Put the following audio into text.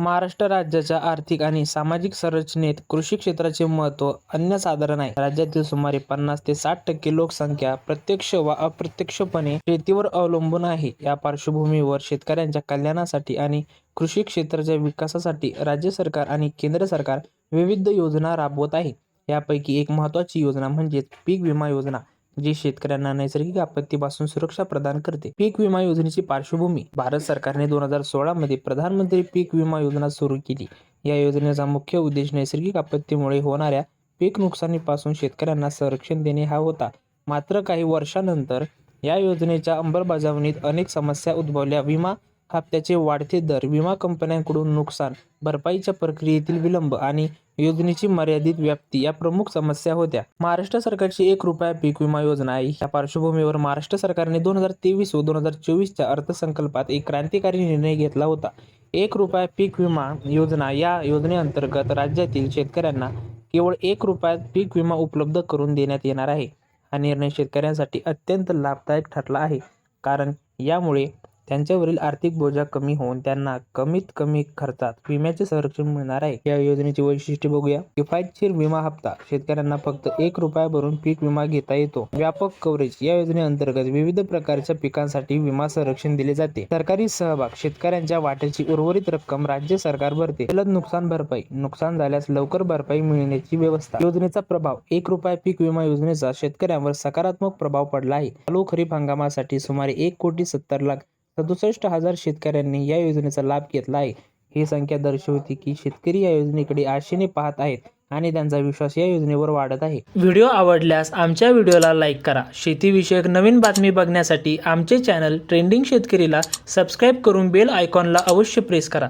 महाराष्ट्र राज्याच्या आर्थिक आणि सामाजिक संरचनेत कृषी क्षेत्राचे महत्त्व अन्यसाधारण आहे. राज्यातील सुमारे पन्नास ते साठ टक्के लोकसंख्या प्रत्यक्ष वा अप्रत्यक्षपणे शेतीवर अवलंबून आहे. या पार्श्वभूमीवर शेतकऱ्यांच्या कल्याणासाठी आणि कृषी क्षेत्राच्या विकासासाठी राज्य सरकार आणि केंद्र सरकार विविध योजना राबवत आहे. यापैकी एक महत्त्वाची योजना म्हणजेच पीक विमा योजना, जी शेतकऱ्यांना नैसर्गिक आपत्तीपासून सुरक्षा प्रदान करते. पीक विमा योजनेची पार्श्वभूमी भारत सरकारने दोन हजार सोळा मध्ये प्रधानमंत्री पीक विमा योजना सुरू केली. या योजनेचा मुख्य उद्देश नैसर्गिक आपत्तीमुळे होणाऱ्या पीक नुकसानीपासून शेतकऱ्यांना संरक्षण देणे हा होता. मात्र काही वर्षांनंतर या योजनेच्या अंमलबजावणीत अनेक समस्या उद्भवल्या. विमा हप्त्याचे वाढते दर, विमा कंपन्यांकडून नुकसान भरपाईच्या प्रक्रियेतील विलंब आणि योजनेची मर्यादित व्याप्ती या प्रमुख समस्या होत्या. महाराष्ट्र सरकारची एक रुपया पीक विमा योजना आहे. या पार्श्वभूमीवर महाराष्ट्र सरकारने दोन हजार तेवीस व दोन हजार चोवीसच्या अर्थसंकल्पात एक क्रांतिकारी निर्णय घेतला होता. एक रुपया पीक विमा योजना या योजनेअंतर्गत राज्यातील शेतकऱ्यांना केवळ एक रुपयात पीक विमा उपलब्ध करून देण्यात येणार आहे. हा निर्णय शेतकऱ्यांसाठी अत्यंत लाभदायक ठरला आहे, कारण यामुळे त्यांच्यावरील आर्थिक बोजा कमी होऊन त्यांना कमीत कमी खर्चात विम्याचे संरक्षण मिळणार आहे. या योजनेची वैशिष्ट्ये बघूया. किफायतशीर विमा हप्ता शेतकऱ्यांना फक्त एक रुपया भरून पीक विमा घेता येतो. व्यापक कव्हरेज या योजनेअंतर्गत विविध प्रकारच्या पिकांसाठी विमा संरक्षण दिले जाते. सरकारी सहभाग शेतकऱ्यांच्या वाट्याची उर्वरित रक्कम राज्य सरकार भरते. जलद नुकसान भरपाई नुकसान झाल्यास लवकर भरपाई मिळण्याची व्यवस्था. योजनेचा प्रभाव एक रुपया पीक विमा योजनेचा शेतकऱ्यांवर सकारात्मक प्रभाव पडला आहे. चालू खरीप हंगामासाठी सुमारे एक कोटी सत्तर लाख सदुसष्ट हजार शेतकऱ्यांनी या योजनेचा लाभ घेतला आहे. ही संख्या दर्शवते की शेतकरी या योजनेकडे आशेने पाहत आहेत आणि त्यांचा विश्वास या योजनेवर वाढत आहे. व्हिडिओ आवडल्यास आमच्या व्हिडिओला लाईक करा. शेतीविषयक नवीन बातमी बघण्यासाठी आमचे चॅनल ट्रेंडिंग शेतकरीला सबस्क्राईब करून बेल आयकॉनला अवश्य प्रेस करा.